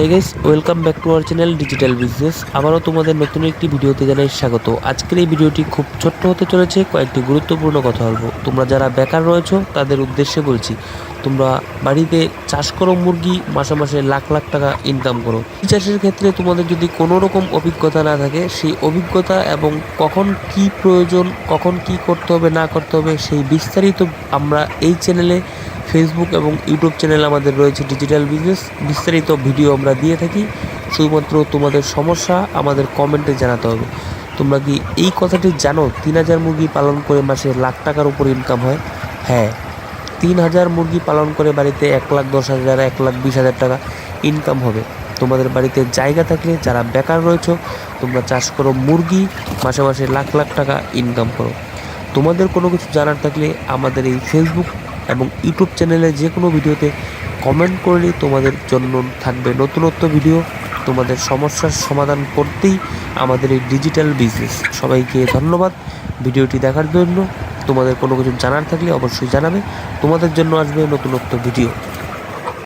Hey guys welcome back to our channel digital business আবারও তোমাদের নতুন একটি ভিডিওতে জানাই স্বাগত। আজকের এই ভিডিওটি খুব ছোট্ট হতে চলেছে, কয়েকটি গুরুত্বপূর্ণ কথা বলব। তোমরা যারা বেকার রয়েছো, তাদের উদ্দেশ্যে বলছি, তোমরা বাড়িতে চাষ করো মুরগি, মাসে মাসে লাখ লাখ টাকা ইনকাম করো। চাষের ক্ষেত্রে তোমাদের যদি কোনো রকম অভিজ্ঞতা না থাকে, সেই অভিজ্ঞতা এবং কখন কি প্রয়োজন, কখন কি করতে হবে, না করতে হবে, সেই বিস্তারিত আমরা এই চ্যানেলে ফেসবুক এবং ইউটিউব চ্যানেল আমাদের রয়েছে ডিজিটাল বিজনেস বিস্তারিত ভিডিও আমরা দিয়ে থাকি। শুধুমাত্র তোমাদের সমস্যা আমাদের কমেন্টে জানাতে হবে। তোমরা কি এই কথাটি জানো? তিন হাজার মুরগি পালন করে মাসে লাখ টাকার উপর ইনকাম হয়? হ্যাঁ। তিন হাজার মুরগি পালন করে বাড়িতে এক লাখ, দশ হাজার, এক লাখ, বিশ হাজার টাকা ইনকাম হবে। তোমাদের বাড়িতে জায়গা থাকলে যারা বেকার রয়েছো, তোমরা চাষ করো মুরগি, মাসে মাসে লাখ লাখ টাকা ইনকাম করো। তোমাদের কোনো কিছু জানার থাকলে আমাদের এই ফেসবুক এবং ইউটিউব চ্যানেলে যে কোনো ভিডিওতে কমেন্ট করলেই তোমাদের জন্য থাকবে নতুনত্ব ভিডিও তোমাদের সমস্যার সমাধান করতেই আমাদের এই ডিজিটাল বিজনেস সবাইকে ধন্যবাদ। ভিডিওটি দেখার জন্য তোমাদের কোনো কিছু জানার থাকলে অবশ্যই জানাবে। তোমাদের জন্য আসবে নতুনত্ব ভিডিও